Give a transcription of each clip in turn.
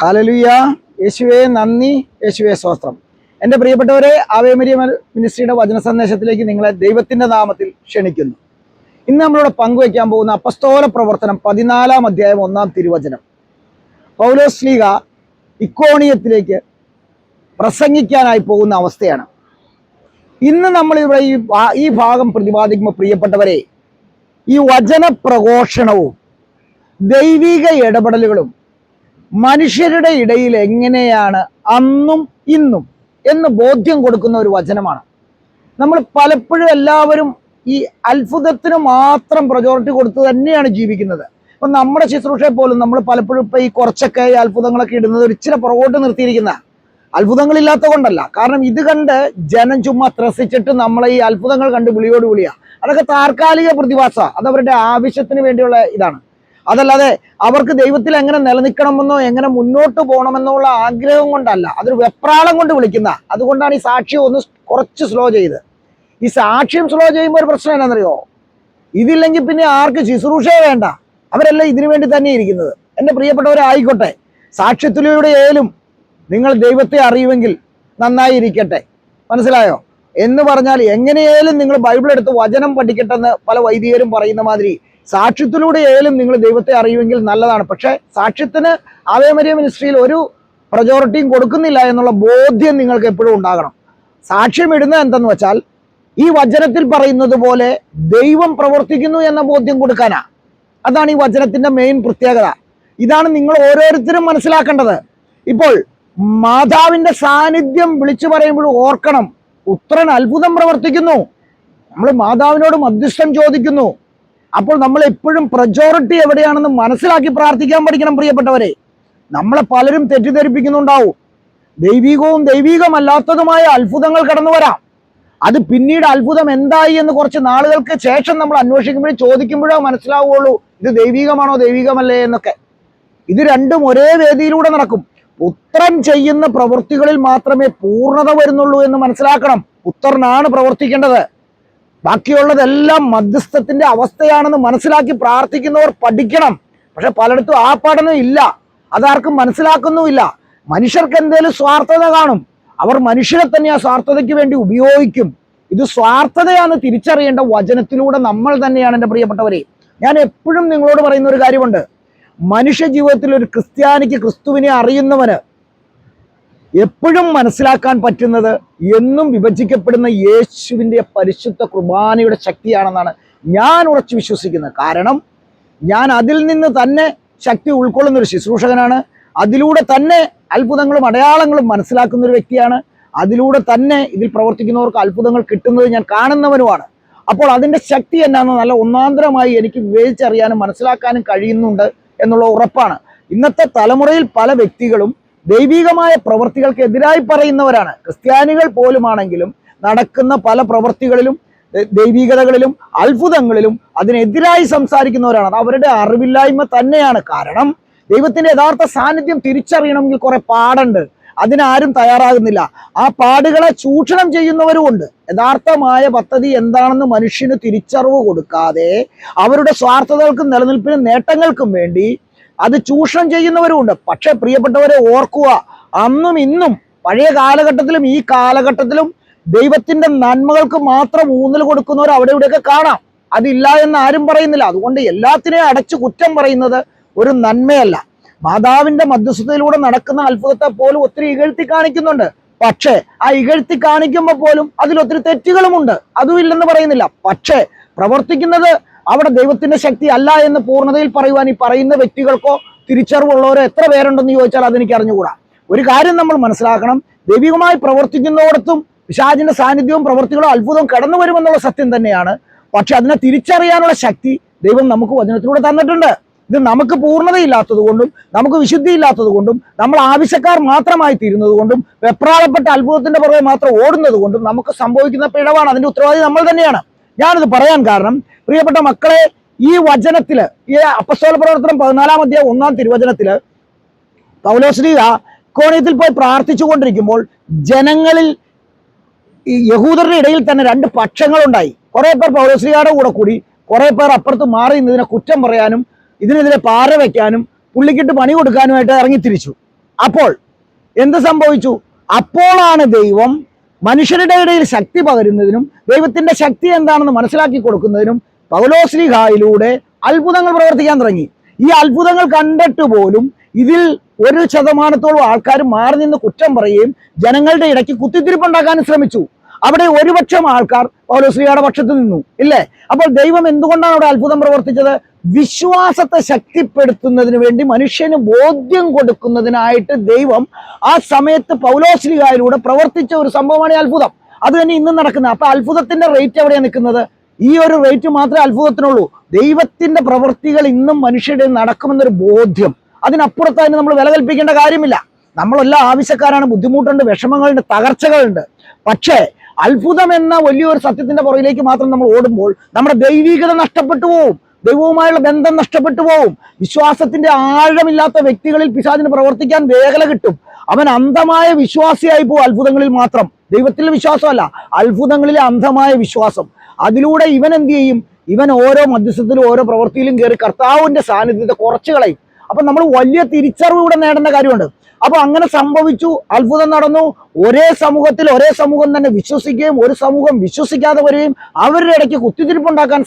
ഹാലലുയ. യേശുവെ നന്ദി. യേശുവെ സ്വസ്ത്രം എന്റെ പ്രിയപ്പെട്ടവരെ ആവേമരിയ മിനിസ്ട്രിയുടെ വചന സന്ദേശത്തിലേക്ക് നിങ്ങളെ ദൈവത്തിന്റെ നാമത്തിൽ ക്ഷണിക്കുന്നു. ഇന്ന് നമ്മളോട് പങ്കുവയ്ക്കാൻ പോകുന്ന അപ്പസ്തോല പ്രവർത്തനം പതിനാലാം അധ്യായം ഒന്നാം തിരുവചനം. പൗലോസ് ലീഗ ഇക്കോണിയത്തിലേക്ക് പ്രസംഗിക്കാനായി പോകുന്ന അവസ്ഥയാണ്. ഇന്ന് നമ്മളിവിടെ ഈ ഈ ഭാഗം പ്രതിപാദിക്കുമ്പോൾ പ്രിയപ്പെട്ടവരെ ഈ വചന പ്രഘോഷണവും ദൈവിക ഇടപെടലുകളും മനുഷ്യരുടെ ഇടയിൽ എങ്ങനെയാണ് അന്നും ഇന്നും എന്ന് ബോധ്യം കൊടുക്കുന്ന ഒരു വചനമാണ്. നമ്മൾ പലപ്പോഴും എല്ലാവരും ഈ അത്ഭുതത്തിന് മാത്രം പ്രചോറിറ്റി കൊടുത്ത് തന്നെയാണ് ജീവിക്കുന്നത്. ഇപ്പം നമ്മുടെ ശുശ്രൂഷയെ പോലും നമ്മൾ പലപ്പോഴും ഇപ്പം ഈ കുറച്ചൊക്കെ ഈ അത്ഭുതങ്ങളൊക്കെ ഇടുന്നത് ഒരു ഇച്ചിരി പുറകോട്ട് നിർത്തിയിരിക്കുന്ന അത്ഭുതങ്ങളില്ലാത്ത കൊണ്ടല്ല. കാരണം ഇത് കണ്ട് ജനം ചുമ്മാ ത്രസിച്ചിട്ട് നമ്മളെ ഈ അത്ഭുതങ്ങൾ കണ്ട് വിളിയോട് വിളിയാ. അതൊക്കെ താൽക്കാലിക പ്രതിഭാസ. അത് അവരുടെ ആവശ്യത്തിന് വേണ്ടിയുള്ള ഇതാണ്. അതല്ലാതെ അവർക്ക് ദൈവത്തിൽ എങ്ങനെ നിലനിൽക്കണമെന്നോ എങ്ങനെ മുന്നോട്ട് പോകണമെന്നോ ഉള്ള ആഗ്രഹം കൊണ്ടല്ല. അതൊരു വെപ്രാളം കൊണ്ട് വിളിക്കുന്ന. അതുകൊണ്ടാണ് ഈ സാക്ഷ്യം ഒന്ന് കുറച്ച് സ്ലോ ചെയ്ത്. ഈ സാക്ഷ്യം സ്ലോ ചെയ്യുമ്പോൾ ഒരു പ്രശ്നം എന്താണെന്നറിയോ? ഇതില്ലെങ്കിൽ പിന്നെ ആർക്ക് ശുശ്രൂഷയെ വേണ്ട. അവരെല്ലാം ഇതിനു വേണ്ടി തന്നെ ഇരിക്കുന്നത്. എന്റെ പ്രിയപ്പെട്ടവരായിക്കോട്ടെ സാക്ഷ്യത്തിലൂടെ ഏലും നിങ്ങൾ ദൈവത്തെ അറിയുമെങ്കിൽ നന്നായി ഇരിക്കട്ടെ. മനസ്സിലായോ? എന്ന് പറഞ്ഞാൽ എങ്ങനെയായാലും നിങ്ങൾ ബൈബിൾ എടുത്ത് വചനം പഠിക്കട്ടെന്ന് പല വൈദികരും പറയുന്ന മാതിരി സാക്ഷ്യത്തിലൂടെ ആയാലും നിങ്ങൾ ദൈവത്തെ അറിയുമെങ്കിൽ നല്ലതാണ്. പക്ഷേ സാക്ഷ്യത്തിന് ആവേമരിയ മിനിസ്ട്രിയിൽ ഒരു പ്രജോറിറ്റിയും കൊടുക്കുന്നില്ല എന്നുള്ള ബോധ്യം നിങ്ങൾക്ക് എപ്പോഴും ഉണ്ടാകണം. സാക്ഷ്യം ഇടുന്നത് എന്തെന്ന് വെച്ചാൽ ഈ വചനത്തിൽ പറയുന്നത് പോലെ ദൈവം പ്രവർത്തിക്കുന്നു എന്ന ബോധ്യം കൊടുക്കാനാ. അതാണ് ഈ വചനത്തിന്റെ മെയിൻ പ്രത്യേകത. ഇതാണ് നിങ്ങൾ ഓരോരുത്തരും മനസ്സിലാക്കേണ്ടത്. ഇപ്പോൾ മാതാവിന്റെ സാന്നിധ്യം വിളിച്ചു പറയുമ്പോൾ ഓർക്കണം. പുത്രൻ അത്ഭുതം പ്രവർത്തിക്കുന്നു. നമ്മൾ മാതാവിനോട് മധ്യസ്ഥം ചോദിക്കുന്നു. അപ്പോൾ നമ്മൾ എപ്പോഴും പ്രജോറിറ്റി എവിടെയാണെന്ന് മനസ്സിലാക്കി പ്രാർത്ഥിക്കാൻ പഠിക്കണം പ്രിയപ്പെട്ടവരെ. നമ്മളെ പലരും തെറ്റിദ്ധരിപ്പിക്കുന്നുണ്ടാവും. ദൈവികവും ദൈവികമല്ലാത്തതുമായ അത്ഭുതങ്ങൾ കടന്നു വരാം. അത് പിന്നീട് അത്ഭുതം എന്തായി എന്ന് കുറച്ച് നാളുകൾക്ക് ശേഷം നമ്മൾ അന്വേഷിക്കുമ്പോഴും ചോദിക്കുമ്പോഴോ മനസ്സിലാവുകയുള്ളൂ ഇത് ദൈവികമാണോ ദൈവികമല്ലേ എന്നൊക്കെ. ഇത് രണ്ടും ഒരേ വേദിയിലൂടെ നടക്കും. പുത്രൻ ചെയ്യുന്ന പ്രവൃത്തികളിൽ മാത്രമേ പൂർണത വരുന്നുള്ളൂ എന്ന് മനസ്സിലാക്കണം. പുത്രനാണ് പ്രവർത്തിക്കേണ്ടത്. ബാക്കിയുള്ളതെല്ലാം മധ്യസ്ഥത്തിന്റെ അവസ്ഥയാണെന്ന് മനസ്സിലാക്കി പ്രാർത്ഥിക്കുന്നവർ പഠിക്കണം. പക്ഷെ പലയിടത്തും ആ പഠനം ഇല്ല. അതാർക്കും മനസ്സിലാക്കുന്നുമില്ല. മനുഷ്യർക്ക് എന്തേലും സ്വാർത്ഥത കാണും. അവർ മനുഷ്യരെ തന്നെ ആ സ്വാർത്ഥതയ്ക്ക് വേണ്ടി ഉപയോഗിക്കും. ഇത് സ്വാർത്ഥതയാണ് തിരിച്ചറിയേണ്ട വചനത്തിലൂടെ നമ്മൾ തന്നെയാണ് എന്റെ പ്രിയപ്പെട്ടവരെ. ഞാൻ എപ്പോഴും നിങ്ങളോട് പറയുന്ന ഒരു കാര്യമുണ്ട്. മനുഷ്യ ജീവിതത്തിൽ ഒരു ക്രിസ്ത്യാനിക്ക് ക്രിസ്തുവിനെ അറിയുന്നവന് എപ്പോഴും മനസ്സിലാക്കാൻ പറ്റുന്നത് എന്നും വിഭജിക്കപ്പെടുന്ന യേശുവിന്റെ പരിശുദ്ധ കുർബാനയുടെ ശക്തിയാണെന്നാണ് ഞാൻ ഉറച്ചു വിശ്വസിക്കുന്നത്. കാരണം ഞാൻ അതിൽ നിന്ന് തന്നെ ശക്തി ഉൾക്കൊള്ളുന്ന ഒരു ശുശ്രൂഷകനാണ്. അതിലൂടെ തന്നെ അത്ഭുതങ്ങളും അടയാളങ്ങളും മനസ്സിലാക്കുന്ന ഒരു വ്യക്തിയാണ്. അതിലൂടെ തന്നെ ഇതിൽ പ്രവർത്തിക്കുന്നവർക്ക് അത്ഭുതങ്ങൾ കിട്ടുന്നത് ഞാൻ കാണുന്നവനുമാണ്. അപ്പോൾ അതിന്റെ ശക്തി എന്നാന്ന് നല്ല ഒന്നാന്തരമായി എനിക്ക് വിവേചിച്ചറിയാനും മനസ്സിലാക്കാനും കഴിയുന്നുണ്ട് എന്നുള്ള ഉറപ്പാണ്. ഇന്നത്തെ തലമുറയിൽ പല വ്യക്തികളും ദൈവികമായ പ്രവൃത്തികൾക്ക് എതിരായി പറയുന്നവരാണ്. ക്രിസ്ത്യാനികൾ പോലുമാണെങ്കിലും നടക്കുന്ന പല പ്രവൃത്തികളിലും ദൈവികതകളിലും അത്ഭുതങ്ങളിലും അതിനെതിരായി സംസാരിക്കുന്നവരാണ്. അത് അവരുടെ അറിവില്ലായ്മ തന്നെയാണ്. കാരണം ദൈവത്തിന്റെ യഥാർത്ഥ സാന്നിധ്യം തിരിച്ചറിയണമെങ്കിൽ കുറെ പാടുണ്ട്. അതിനാരും തയ്യാറാകുന്നില്ല. ആ പാടുകളെ ചൂഷണം ചെയ്യുന്നവരുമുണ്ട് യഥാർത്ഥമായ പദ്ധതി എന്താണെന്ന് മനുഷ്യന് തിരിച്ചറിവ് കൊടുക്കാതെ അവരുടെ സ്വാർത്ഥതകൾക്കും നിലനിൽപ്പിനും നേട്ടങ്ങൾക്കും വേണ്ടി അത് ചൂഷണം ചെയ്യുന്നവരുമുണ്ട് പക്ഷെ പ്രിയപ്പെട്ടവരെ ഓർക്കുക അന്നും ഇന്നും പഴയ കാലഘട്ടത്തിലും ഈ കാലഘട്ടത്തിലും ദൈവത്തിന്റെ നന്മകൾക്ക് മാത്രം ഊന്നൽ കൊടുക്കുന്നവർ അവിടെ ഇവിടെയൊക്കെ കാണാം. അതില്ല എന്ന് ആരും പറയുന്നില്ല. അതുകൊണ്ട് എല്ലാത്തിനെയും അടച്ചു കുറ്റം പറയുന്നത് ഒരു നന്മയല്ല. മാതാവിന്റെ മധ്യസ്ഥതയിലൂടെ നടക്കുന്ന അത്ഭുതത്തെ പോലും ഒത്തിരി ഇകഴ്ത്തി കാണിക്കുന്നുണ്ട്. പക്ഷേ ആ ഇകഴ്ത്തി കാണിക്കുമ്പോൾ പോലും അതിൽ ഒത്തിരി തെറ്റുകളുമുണ്ട്. അതും ഇല്ലെന്ന് പറയുന്നില്ല. പക്ഷേ പ്രവർത്തിക്കുന്നത് അവിടെ ദൈവത്തിന്റെ ശക്തി അല്ല എന്ന് പൂർണതയിൽ പറയുവാൻ ഈ പറയുന്ന വ്യക്തികൾക്കോ തിരിച്ചറിവുള്ളവരോ എത്ര പേരുണ്ടെന്ന് ചോദിച്ചാൽ അതെനിക്ക് അറിഞ്ഞുകൂടാ. ഒരു കാര്യം നമ്മൾ മനസ്സിലാക്കണം. ദൈവികമായി പ്രവർത്തിക്കുന്നിടത്തും പിശാചിന്റെ സാന്നിധ്യവും പ്രവൃത്തികളും അത്ഭുതവും കടന്നു വരുമെന്നുള്ള സത്യം തന്നെയാണ്. പക്ഷെ അതിനെ തിരിച്ചറിയാനുള്ള ശക്തി ദൈവം നമുക്ക് വചനത്തിലൂടെ തന്നിട്ടുണ്ട്. ഇത് നമുക്ക് പൂർണതയില്ലാത്തത് കൊണ്ടും നമുക്ക് വിശുദ്ധി ഇല്ലാത്തത് കൊണ്ടും നമ്മൾ ആവശ്യക്കാർ മാത്രമായി തീരുന്നത് കൊണ്ടും വെപ്രാളപ്പെട്ട അത്ഭുതത്തിന്റെ പുറകെ മാത്രം ഓടുന്നത് കൊണ്ടും നമുക്ക് സംഭവിക്കുന്ന പിഴവാണ്. അതിന്റെ ഉത്തരവാദി നമ്മൾ തന്നെയാണ്. ഞാനിത് പറയാൻ കാരണം പ്രിയപ്പെട്ട മക്കളെ ഈ വചനത്തിൽ ഈ അപ്പസ്തോല പ്രവർത്തനം പതിനാലാം അധ്യായം ഒന്നാം തിരുവചനത്തിൽ പൗലോശ്രീക കോണിയത്തിൽ പോയി പ്രാർത്ഥിച്ചുകൊണ്ടിരിക്കുമ്പോൾ ജനങ്ങളിൽ ഈ യഹൂദരുടെ ഇടയിൽ തന്നെ രണ്ട് പക്ഷങ്ങളുണ്ടായി. കുറെ പേർ പൗലോശ്രീയുടെ കൂടെ കൂടി കുറെ പേർ അപ്പുറത്ത് മാറി നിന്ന് ഇതിനെ കുറ്റം പറയാനും ഇതിനെതിരെ പാറ വയ്ക്കാനും പുള്ളിക്കിട്ട് പണി കൊടുക്കാനുമായിട്ട് ഇറങ്ങിത്തിരിച്ചു. അപ്പോൾ എന്ത് സംഭവിച്ചു? അപ്പോഴാണ് ദൈവം മനുഷ്യരുടെ ഇടയിൽ ശക്തി പകരുന്നതിനും ദൈവത്തിന്റെ ശക്തി എന്താണെന്ന് മനസ്സിലാക്കി കൊടുക്കുന്നതിനും പൗലോസ്ലിഹായിലൂടെ അത്ഭുതങ്ങൾ പ്രവർത്തിക്കാൻ തുടങ്ങി. ഈ അത്ഭുതങ്ങൾ കണ്ടിട്ട് പോലും ഇതിൽ ഒരു ശതമാനത്തോളം ആൾക്കാർ മാറി നിന്ന് കുറ്റം പറയുകയും ജനങ്ങളുടെ ഇടയ്ക്ക് കുത്തിത്തിരിപ്പുണ്ടാക്കാനും ശ്രമിച്ചു. അവിടെ ഒരുപക്ഷം ആൾക്കാർ പൗലോസ്ലിയുടെ പക്ഷത്ത് നിന്നു. ഇല്ലേ? അപ്പോൾ ദൈവം എന്തുകൊണ്ടാണ് അവിടെ അത്ഭുതം പ്രവർത്തിച്ചത്? വിശ്വാസത്തെ ശക്തിപ്പെടുത്തുന്നതിന് വേണ്ടി മനുഷ്യന് ബോധ്യം കൊടുക്കുന്നതിനായിട്ട് ദൈവം ആ സമയത്ത് പൗലോസ്ലിഹായിലൂടെ പ്രവർത്തിച്ച ഒരു സംഭവമാണ് അത്ഭുതം. അത് തന്നെ ഇന്നും നടക്കുന്നത്. അപ്പൊ അത്ഭുതത്തിന്റെ റേറ്റ് എവിടെയാണ് നിൽക്കുന്നത്? ഈ ഒരു റേറ്റ് മാത്രമേ അത്ഭുതത്തിനുള്ളൂ. ദൈവത്തിന്റെ പ്രവൃത്തികൾ ഇന്നും മനുഷ്യരുടെ നടക്കുമെന്നൊരു ബോധ്യം. അതിനപ്പുറത്ത് അതിന് നമ്മൾ വില കൽപ്പിക്കേണ്ട കാര്യമില്ല. നമ്മളെല്ലാം ആവശ്യക്കാരാണ് ബുദ്ധിമുട്ടുണ്ട് വിഷമങ്ങളുണ്ട് തകർച്ചകളുണ്ട്. പക്ഷേ അത്ഭുതം എന്ന വലിയൊരു സത്യത്തിന്റെ പുറകിലേക്ക് മാത്രം നമ്മൾ ഓടുമ്പോൾ നമ്മുടെ ദൈവികത നഷ്ടപ്പെട്ടു പോവും. ദൈവവുമായുള്ള ബന്ധം നഷ്ടപ്പെട്ടു പോവും. വിശ്വാസത്തിന്റെ ആഴമില്ലാത്ത വ്യക്തികളിൽ പിശാചിന് പ്രവർത്തിക്കാൻ വേഗത കിട്ടും. അവൻ അന്ധമായ വിശ്വാസിയായി പോകും അത്ഭുതങ്ങളിൽ മാത്രം. ദൈവത്തിൽ വിശ്വാസമല്ല അത്ഭുതങ്ങളിലെ അന്ധമായ വിശ്വാസം. അതിലൂടെ ഇവൻ എന്ത് ചെയ്യും? ഇവൻ ഓരോ മധ്യസ്ഥത്തിലും ഓരോ പ്രവൃത്തിയിലും കയറി കർത്താവിന്റെ സാന്നിധ്യത്തെ കുറച്ചു കളയും. അപ്പൊ നമ്മൾ വലിയ തിരിച്ചറിവ് ഇവിടെ നേടേണ്ട കാര്യമുണ്ട്. അപ്പൊ അങ്ങനെ സംഭവിച്ചു അത്ഭുതം നടന്നു. ഒരേ സമൂഹത്തിൽ ഒരേ സമൂഹം തന്നെ വിശ്വസിക്കുകയും ഒരു സമൂഹം വിശ്വസിക്കാതെ വരികയും അവരുടെ ഇടയ്ക്ക് കുത്തിത്തിരിപ്പുണ്ടാക്കാൻ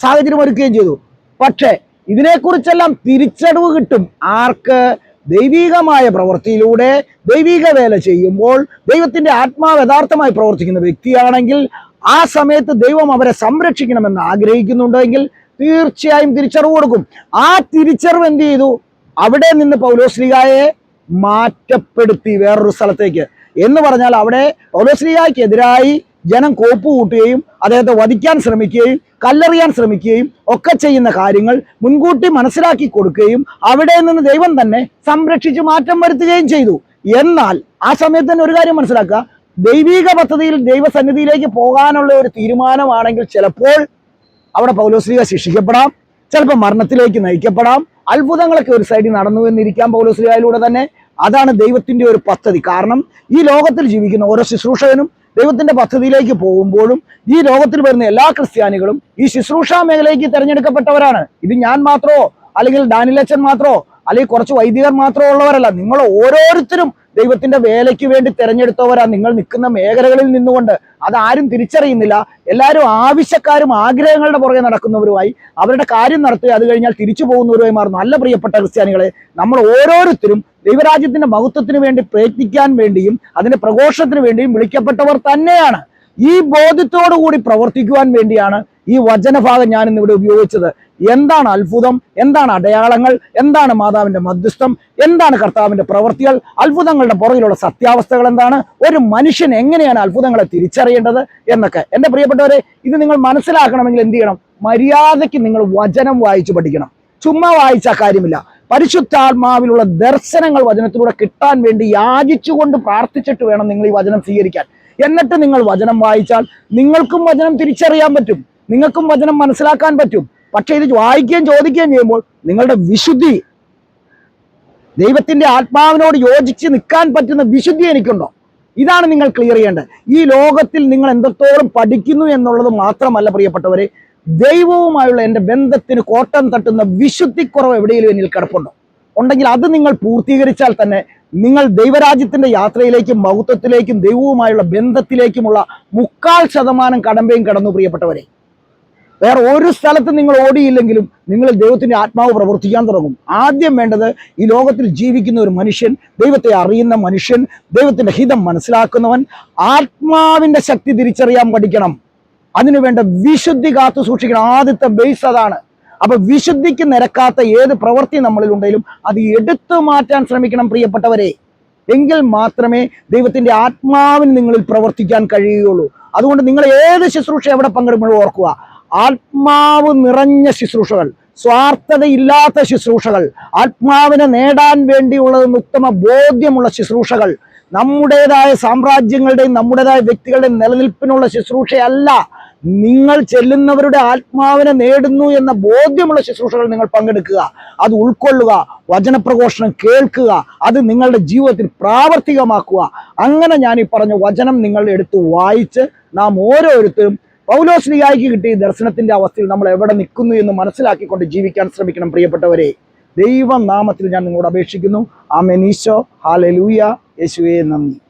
സാഹചര്യം ഒരുക്കുകയും ചെയ്തു. പക്ഷേ ഇതിനെക്കുറിച്ചെല്ലാം തിരിച്ചറിവ് കിട്ടും. ആർക്ക്? ദൈവീകമായ പ്രവൃത്തിയിലൂടെ ദൈവിക വേല ചെയ്യുമ്പോൾ ദൈവത്തിന്റെ ആത്മാവ് യഥാർത്ഥമായി പ്രവർത്തിക്കുന്ന വ്യക്തിയാണെങ്കിൽ ആ സമയത്ത് ദൈവം അവരെ സംരക്ഷിക്കണമെന്ന് ആഗ്രഹിക്കുന്നുണ്ടെങ്കിൽ തീർച്ചയായും തിരിച്ചറിവ് കൊടുക്കും. ആ തിരിച്ചറിവ് എന്ത് ചെയ്തു? അവിടെ നിന്ന് പൗലോശ്രീകായെ മാറ്റപ്പെടുത്തി വേറൊരു സ്ഥലത്തേക്ക്. എന്ന് പറഞ്ഞാൽ അവിടെ പൗലോശ്രീകായ്ക്കെതിരായി ജനം കോപ്പ് കൂട്ടുകയും അദ്ദേഹത്തെ വധിക്കാൻ ശ്രമിക്കുകയും കല്ലെറിയാൻ ശ്രമിക്കുകയും ഒക്കെ ചെയ്യുന്ന കാര്യങ്ങൾ മുൻകൂട്ടി മനസ്സിലാക്കി കൊടുക്കുകയും അവിടെ നിന്ന് ദൈവം തന്നെ സംരക്ഷിച്ച് മാറ്റം വരുത്തുകയും ചെയ്തു. എന്നാൽ ആ സമയത്ത് തന്നെ ഒരു കാര്യം മനസ്സിലാക്കുക. ദൈവിക പദ്ധതിയിൽ ദൈവസന്നിധിയിലേക്ക് പോകാനുള്ള ഒരു തീരുമാനമാണെങ്കിൽ ചിലപ്പോൾ അവിടെ പൗലോസ്ലിക ശിക്ഷിക്കപ്പെടാം ചിലപ്പോൾ മരണത്തിലേക്ക് നയിക്കപ്പെടാം. അത്ഭുതങ്ങളൊക്കെ ഒരു സൈഡിൽ നടന്നു എന്നിരിക്കാം പൗലോസ്ലികയിലൂടെ തന്നെ. അതാണ് ദൈവത്തിന്റെ ഒരു പദ്ധതി. കാരണം ഈ ലോകത്തിൽ ജീവിക്കുന്ന ഓരോ ശുശ്രൂഷകനും ദൈവത്തിന്റെ പദ്ധതിയിലേക്ക് പോകുമ്പോഴും ഈ ലോകത്തിൽ വരുന്ന എല്ലാ ക്രിസ്ത്യാനികളും ഈ ശുശ്രൂഷ മേഖലയ്ക്ക് തിരഞ്ഞെടുക്കപ്പെട്ടവരാണ്. ഇത് ഞാൻ മാത്രമോ അല്ലെങ്കിൽ ഡാനിലച്ചൻ മാത്രമോ അല്ലെങ്കിൽ കുറച്ച് വൈദികർ മാത്രമോ ഉള്ളവരല്ല. നിങ്ങൾ ഓരോരുത്തരും ദൈവത്തിന്റെ വേലയ്ക്ക് വേണ്ടി തിരഞ്ഞെടുത്തവരാ നിങ്ങൾ നിൽക്കുന്ന മേഖലകളിൽ നിന്നുകൊണ്ട്. അതാരും തിരിച്ചറിയുന്നില്ല. എല്ലാവരും ആവശ്യക്കാരും ആഗ്രഹങ്ങളുടെ പുറകെ നടക്കുന്നവരുമായി അവരുടെ കാര്യം നടത്തി അത് കഴിഞ്ഞാൽ തിരിച്ചു പോകുന്നവരുമായി മാറുന്നു നല്ല പ്രിയപ്പെട്ട ക്രിസ്ത്യാനികളെ നമ്മൾ ഓരോരുത്തരും ദൈവരാജ്യത്തിന്റെ മഹത്വത്തിന് വേണ്ടി പ്രയത്നിക്കാൻ വേണ്ടിയും അതിന്റെ പ്രഘോഷത്തിന് വേണ്ടിയും വിളിക്കപ്പെട്ടവർ തന്നെയാണ്. ഈ ബോധ്യത്തോടു കൂടി പ്രവർത്തിക്കുവാൻ വേണ്ടിയാണ് ഈ വചനഭാഗം ഞാൻ ഇന്ന് ഇവിടെ ഉപയോഗിച്ചത് എന്താണ് അത്ഭുതം? എന്താണ് അടയാളങ്ങൾ? എന്താണ് മാതാവിന്റെ മധ്യസ്ഥം? എന്താണ് കർത്താവിന്റെ പ്രവൃത്തികൾ? അത്ഭുതങ്ങളുടെ പുറകിലുള്ള സത്യാവസ്ഥകൾ എന്താണ്? ഒരു മനുഷ്യൻ എങ്ങനെയാണ് അത്ഭുതങ്ങളെ തിരിച്ചറിയേണ്ടത് എന്നൊക്കെ. എന്റെ പ്രിയപ്പെട്ടവരെ ഇത് നിങ്ങൾ മനസ്സിലാക്കണമെങ്കിൽ എന്ത് ചെയ്യണം? മര്യാദയ്ക്ക് നിങ്ങൾ വചനം വായിച്ചു പഠിക്കണം. ചുമ്മാ വായിച്ച കാര്യമില്ല. പരിശുദ്ധാത്മാവിലുള്ള ദർശനങ്ങൾ വചനത്തിലൂടെ കിട്ടാൻ വേണ്ടി യാചിച്ചുകൊണ്ട് പ്രാർത്ഥിച്ചിട്ട് വേണം നിങ്ങൾ ഈ വചനം സ്വീകരിക്കാൻ. എന്നിട്ട് നിങ്ങൾ വചനം വായിച്ചാൽ നിങ്ങൾക്കും വചനം തിരിച്ചറിയാൻ പറ്റും. നിങ്ങൾക്കും വചനം മനസ്സിലാക്കാൻ പറ്റും. പക്ഷേ ഇത് വായിക്കുകയും ചോദിക്കുകയും ചെയ്യുമ്പോൾ നിങ്ങളുടെ വിശുദ്ധി ദൈവത്തിന്റെ ആത്മാവിനോട് യോജിച്ച് നിൽക്കാൻ പറ്റുന്ന വിശുദ്ധി എനിക്കുണ്ടോ? ഇതാണ് നിങ്ങൾ ക്ലിയർ ചെയ്യേണ്ടത്. ഈ ലോകത്തിൽ നിങ്ങൾ എന്തത്തോളം പഠിക്കുന്നു എന്നുള്ളത് മാത്രമല്ല പ്രിയപ്പെട്ടവരെ ദൈവവുമായുള്ള എന്റെ ബന്ധത്തിന് കോട്ടം തട്ടുന്ന വിശുദ്ധിക്കുറവ് എവിടെയെങ്കിലും എന്നിൽ കിടപ്പുണ്ടോ? ഉണ്ടെങ്കിൽ അത് നിങ്ങൾ പൂർത്തീകരിച്ചാൽ തന്നെ നിങ്ങൾ ദൈവരാജ്യത്തിന്റെ യാത്രയിലേക്കും മഹത്വത്തിലേക്കും ദൈവവുമായുള്ള ബന്ധത്തിലേക്കുമുള്ള മുക്കാൽ ശതമാനം കടമ്പയും കടന്നു പ്രിയപ്പെട്ടവരെ. വേറെ ഒരു സ്ഥലത്ത് നിങ്ങൾ ഓടിയില്ലെങ്കിലും നിങ്ങൾ ദൈവത്തിന്റെ ആത്മാവ് പ്രവർത്തിക്കാൻ തുടങ്ങും. ആദ്യം വേണ്ടത് ഈ ലോകത്തിൽ ജീവിക്കുന്ന ഒരു മനുഷ്യൻ ദൈവത്തെ അറിയുന്ന മനുഷ്യൻ ദൈവത്തിന്റെ ഹിതം മനസ്സിലാക്കുന്നവൻ ആത്മാവിന്റെ ശക്തി തിരിച്ചറിയാൻ പഠിക്കണം. അതിനുവേണ്ട വിശുദ്ധി കാത്തു സൂക്ഷിക്കണം. ആദ്യത്തെ ബേസ് അതാണ്. അപ്പൊ വിശുദ്ധിക്ക് നിരക്കാത്ത ഏത് പ്രവൃത്തി നമ്മളിൽ ഉണ്ടെങ്കിലും അത് എടുത്തു മാറ്റാൻ ശ്രമിക്കണം പ്രിയപ്പെട്ടവരെ. എങ്കിൽ മാത്രമേ ദൈവത്തിന്റെ ആത്മാവിന് നിങ്ങളിൽ പ്രവർത്തിക്കാൻ കഴിയുകയുള്ളൂ. അതുകൊണ്ട് നിങ്ങൾ ഏത് ശുശ്രൂഷ എവിടെ പങ്കെടുക്കുമ്പോഴും ഓർക്കുക. ആത്മാവ് നിറഞ്ഞ ശുശ്രൂഷകൾ സ്വാർത്ഥതയില്ലാത്ത ശുശ്രൂഷകൾ ആത്മാവിനെ നേടാൻ വേണ്ടിയുള്ളതും ഉത്തമ ബോധ്യമുള്ള ശുശ്രൂഷകൾ നമ്മുടേതായ സാമ്രാജ്യങ്ങളുടെയും നമ്മുടേതായ വ്യക്തികളുടെയും നിലനിൽപ്പിനുള്ള ശുശ്രൂഷയല്ല. നിങ്ങൾ ചെല്ലുന്നവരുടെ ആത്മാവിനെ നേടുന്നു എന്ന ബോധ്യമുള്ള ശുശ്രൂഷകൾ നിങ്ങൾ പങ്കെടുക്കുക. അത് ഉൾക്കൊള്ളുക വചനപ്രഘോഷണം കേൾക്കുക അത് നിങ്ങളുടെ ജീവിതത്തിൽ പ്രാവർത്തികമാക്കുക. അങ്ങനെ ഞാൻ ഈ പറഞ്ഞ വചനം നിങ്ങൾ എടുത്ത് വായിച്ച് നാം ഓരോരുത്തരും പൗലോസ്ലിയായിക്ക് കിട്ടിയ ദർശനത്തിന്റെ അവസ്ഥയിൽ നമ്മൾ എവിടെ നിൽക്കുന്നു എന്ന് മനസ്സിലാക്കിക്കൊണ്ട് ജീവിക്കാൻ ശ്രമിക്കണം പ്രിയപ്പെട്ടവരെ. ദൈവനാമത്തിൽ ഞാൻ നിങ്ങളോട് അപേക്ഷിക്കുന്നു. ആമേൻ. ഈശോ ഹാലലൂയ യേശുവേ നന്ദി.